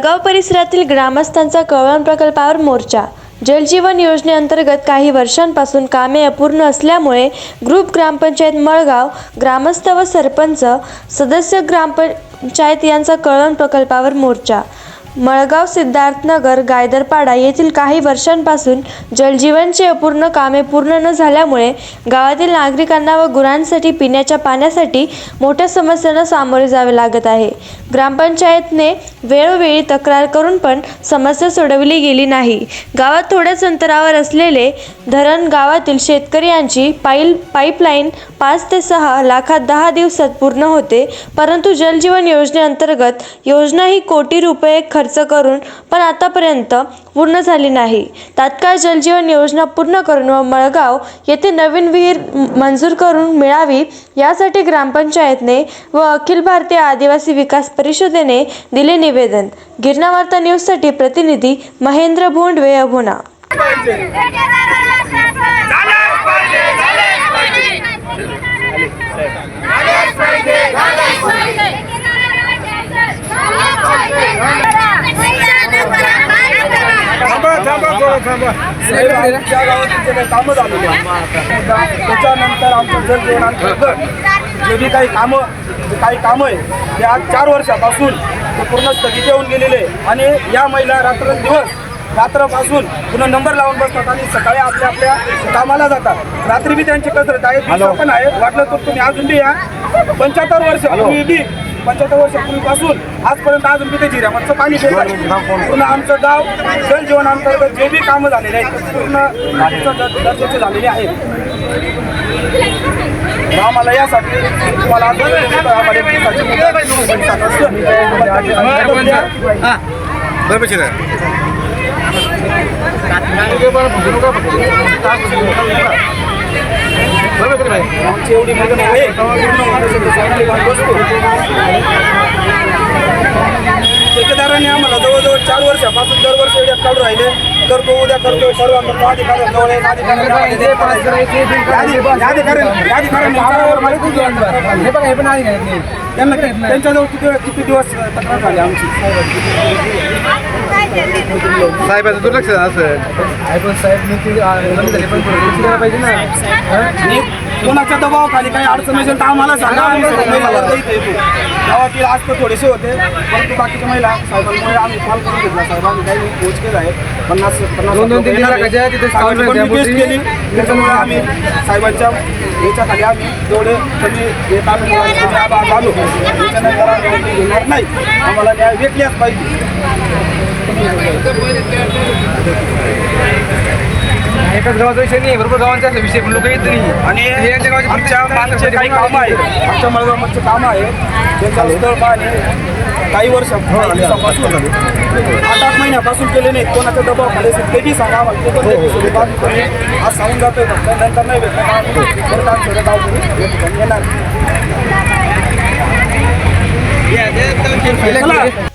जळगाव परिसरातील ग्रामस्थांचा कळवण प्रकल्पावर मोर्चा. जलजीवन योजनेअंतर्गत काही वर्षांपासून कामे अपूर्ण असल्यामुळे ग्रुप ग्रामपंचायत मळगाव ग्रामस्थ व सरपंच सदस्य ग्रामपंचायत यांचा कळवण प्रकल्पावर मोर्चा. मळगाव सिद्धार्थनगर गायदरपाडा येथील काही वर्षांपासून जलजीवनची अपूर्ण कामे पूर्ण न झाल्यामुळे गावातील नागरिकांना व गुरांसाठी पिण्याच्या पाण्यासाठी मोठ्या समस्यांना सामोरे जावे लागत आहे. ग्रामपंचायतने वेळोवेळी तक्रार करून पण समस्या सोडवली गेली नाही. गावात थोड्याच अंतरावर असलेले धरण गावातील शेतकऱ्यांची पाईल पाईपलाईन पाच ते सहा लाखात दहा दिवसात पूर्ण होते परंतु जलजीवन योजनेअंतर्गत योजना ही कोटी रुपये खर्च करून पण आतापर्यंत पूर्ण झाली नाही. तात्काळ जलजीवन योजना पूर्ण करून व मळगाव येथे नवीन विहीर मंजूर करून मिळावी यासाठी ग्रामपंचायतने व अखिल भारतीय आदिवासी विकास परिषदेने दिले निवेदन. गिरणा वार्ता न्यूजसाठी प्रतिनिधी महेंद्र भोंडवे अभोना. आमच्या गावात जे काही कामं झालेली त्याच्यानंतर आमचं जल जीवनांतर्गत जे बी काही कामं काही कामं आहे ते आज चार वर्षापासून ते पूर्ण स्थगित येऊन गेलेले आहे. आणि या महिला रात्रंदिवस रात्रपासून पुन्हा नंबर लावून बसतात आणि सकाळी आपल्या आपल्या कामाला जातात रात्री बी त्यांची कसरत आहे पण आहे वाटलं तर तुम्ही अजून बी या पंच्याहत्तर वर्ष पूर्वी बी पंच्याहत्तर वर्षापूर्वीपासून आजपर्यंत अजून बी ते जिऱ्यामधचं पाणी फिरलं पूर्ण आमचं गाव जल जीवन अंतर्गत जे बी कामं झालेले आहेत पूर्ण दर्जाचे झालेले आहेत आम्हाला यासाठी तुम्हाला आम्हाला आमची एवढी मागणी आहे पूर्ण महाराष्ट्राची ठेकेदारांनी आम्हाला जवळजवळ चार वर्षापासून दरवर्षी एवढ्यात काढून राहिले. करतो उद्या करतो जवळ घ्या. त्यांना त्यांच्याजवळ किती किती दिवस तक्रार झाली आमची? साहेबाचं दुर्लक्ष झालं असं. साहेब पाहिजे ना. कोणाच्या दबावाखाली काही अडचण असेल तर आम्हाला सांगा. आम्ही महिला वर्ग इथे येतो. गावातील आज तर थोडेसे होते. परंतु बाकीच्या महिला साहेबांमुळे आम्ही कॉल करून घेतला. साहेब आम्ही काही पोच आहे. पन्नास पन्नास request केली. त्याच्यामुळे आम्ही साहेबांच्या याच्याखाली आम्ही जेवढे कमी येत आम्ही आलो. त्याच्यानंतर घेणार नाही. आम्हाला न्याय भेटल्याच पाहिजे. एकाच गावाचा विषय नाही भरपूर गावांचा विषय पण लोक येत नाही. आणि हे यांच्या गावाची आमच्या मागचे काही कामं आहेत. आमच्या मळगावचे कामं आहेत. त्यांचं स्थळ पाहणे काही वर्ष काही दिवसापासून आठ आठ महिन्यापासून केले नाहीत कोणाचा दबाव खाली असेल ते बी सांगा सांगा. आम्ही कोणी आज सांगून जातोय नंतर नाही भेटणार. गाव येणार. नाही.